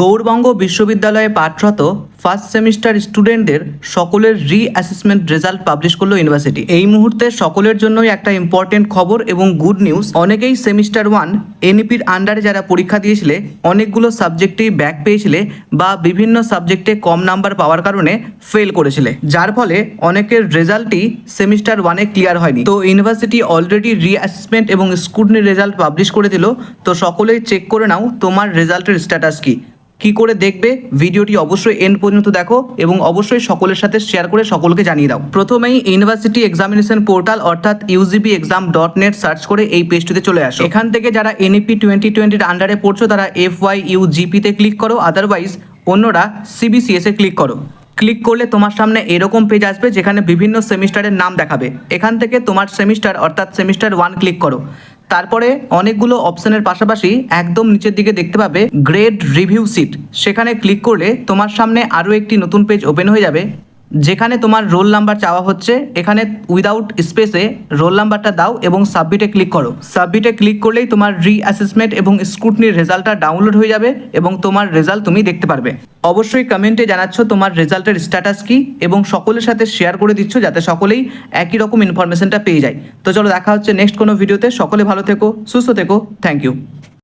গৌরবঙ্গ বিশ্ববিদ্যালয়ে পাঠরত first semester স্টুডেন্টদের সকলের রি অ্যাসেসমেন্ট রেজাল্ট পাবলিশ করল ইউনিভার্সিটি এই মুহূর্তে সকলের জন্যই একটা ইম্পর্টেন্ট খবর এবং গুড নিউজ অনেকেই সেমিস্টার ওয়ান এনইপির আন্ডারে যারা পরীক্ষা দিয়েছিলে, অনেকগুলো সাবজেক্টেই ব্যাক পেয়েছিলে বা বিভিন্ন সাবজেক্টে কম নাম্বার পাওয়ার কারণে ফেল করেছিলে। যার ফলে অনেকের রেজাল্টই সেমিস্টার ওয়ানে ক্লিয়ার হয়নি। তো ইউনিভার্সিটি অলরেডি রি অ্যাসেসমেন্ট এবং স্কুটনি রেজাল্ট পাবলিশ করে দিল। তো সকলেই চেক করে নাও তোমার রেজাল্টের স্ট্যাটাস কি। কি করে দেখবে? ভিডিওটি অবশ্যই এন্ড পর্যন্ত দেখো এবং অবশ্যই সকলের সাথে শেয়ার করে সকলকে জানিয়ে দাও। প্রথমেই ইউনিভার্সিটি এক্সামিনেশন পোর্টাল অর্থাৎ UGB exam dot net search করে এই পেজটিতে চলে আসো। এখান থেকে যারা এনইপি টোয়েন্টি টোয়েন্টির আন্ডারে পড়ছো, তারা এফ ওয়াই ইউ জিপিতে ক্লিক করো আদারওয়াইজ অন্যরা সিবিসিএস ক্লিক করো। ক্লিক করলে তোমার সামনে এরকম পেজ আসবে, যেখানে বিভিন্ন সেমিস্টারের নাম দেখাবে। এখান থেকে তোমার সেমিস্টার অর্থাৎ সেমিস্টার ওয়ান ক্লিক করো। তারপরে অনেকগুলো অপশনের পাশাপাশি একদম নিচের দিকে দেখতে পাবে গ্রেড রিভিউ সিট। সেখানে ক্লিক করলে তোমার সামনে আরও একটি নতুন পেজ ওপেন হয়ে যাবে। যেখানে তোমার রোল নাম্বার চাওয়া হচ্ছে, এখানে উইদাউট স্পেসে রোল নাম্বারটা দাও এবং সাবমিটে ক্লিক করো। সাবমিটে ক্লিক করলেই তোমার রি অ্যাসেসমেন্ট এবং স্ক্রুটনির রেজাল্টটা ডাউনলোড হয়ে যাবে এবং তোমার রেজাল্ট তুমি দেখতে পারবে। অবশ্যই কমেন্টে জানাচ্ছ তোমার রেজাল্টের স্ট্যাটাস কি এবং সকলের সাথে শেয়ার করে দিচ্ছ যাতে সকলেই একই রকম ইনফরমেশনটা পেয়ে যায়। তো চলো দেখা হচ্ছে নেক্সট কোনো ভিডিওতে সকলে ভালো থেকো, সুস্থ থেকো থ্যাংক ইউ